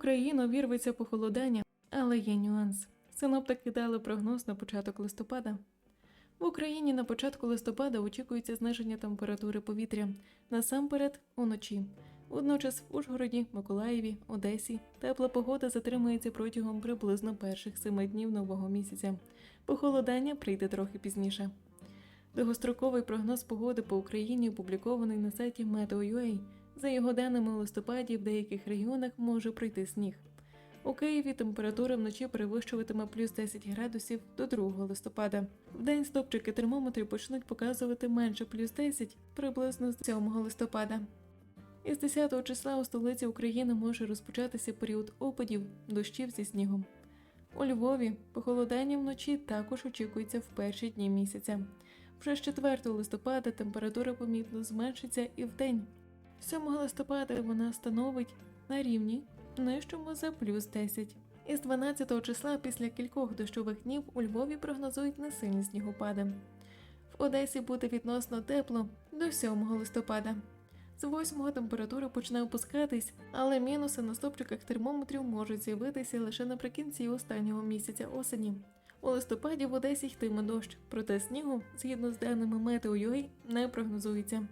Україну вірветься похолодання, але є нюанс. Синоптики дали прогноз на початок листопада. В Україні на початку листопада очікується зниження температури повітря, насамперед уночі. Водночас в Ужгороді, Миколаєві, Одесі тепла погода затримується протягом приблизно перших семи днів нового місяця. Похолодання прийде трохи пізніше. Довгостроковий прогноз погоди по Україні опублікований на сайті Meteo.ua. За його даними у листопаді в деяких регіонах може прийти сніг. У Києві температура вночі перевищуватиме плюс 10 градусів до 2 листопада. Вдень стопчики термометрів почнуть показувати менше плюс 10 приблизно з 7 листопада. Із 10 числа у столиці України може розпочатися період опадів, дощів зі снігом. У Львові похолодання вночі також очікується в перші дні місяця. Вже з 4 листопада температура помітно зменшиться і вдень. 7 листопада вона становить на рівні нижчому за плюс 10. Із 12 числа після кількох дощових днів у Львові прогнозують несильні снігопади. В Одесі буде відносно тепло до 7 листопада. З 8 температура почне опускатись, але мінуси на стопчиках термометрів можуть з'явитися лише наприкінці останнього місяця осені. У листопаді в Одесі йтиме дощ, проте снігу, згідно з даними Meteo.ua, не прогнозується.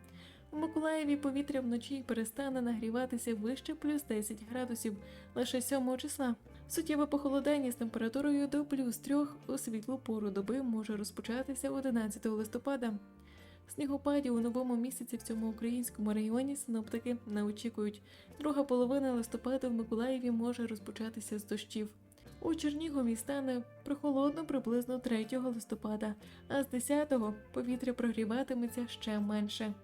У Миколаєві повітря вночі перестане нагріватися вище плюс 10 градусів лише 7 числа. Суттєве похолодання з температурою до плюс 3 у світлу пору доби може розпочатися 11 листопада. Снігопадів у новому місяці в цьому українському регіоні синоптики не очікують. Друга половина листопада в Миколаєві може розпочатися з дощів. У Чернігові стане прохолодно приблизно 3 листопада, а з 10-го повітря прогріватиметься ще менше.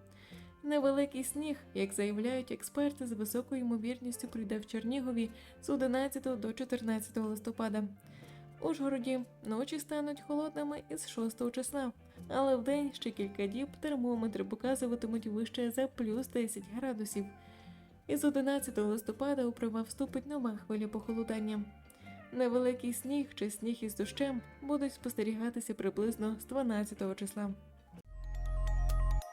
Невеликий сніг, як заявляють експерти, з високою ймовірністю прийде в Чернігові з 11 до 14 листопада. В Ужгороді ночі стануть холодними із 6 числа, але вдень ще кілька діб термометри показуватимуть вище за плюс 10 градусів. Із 11 листопада у права вступить нова хвиля похолодання. Невеликий сніг чи сніг із дощем будуть спостерігатися приблизно з 12 числа.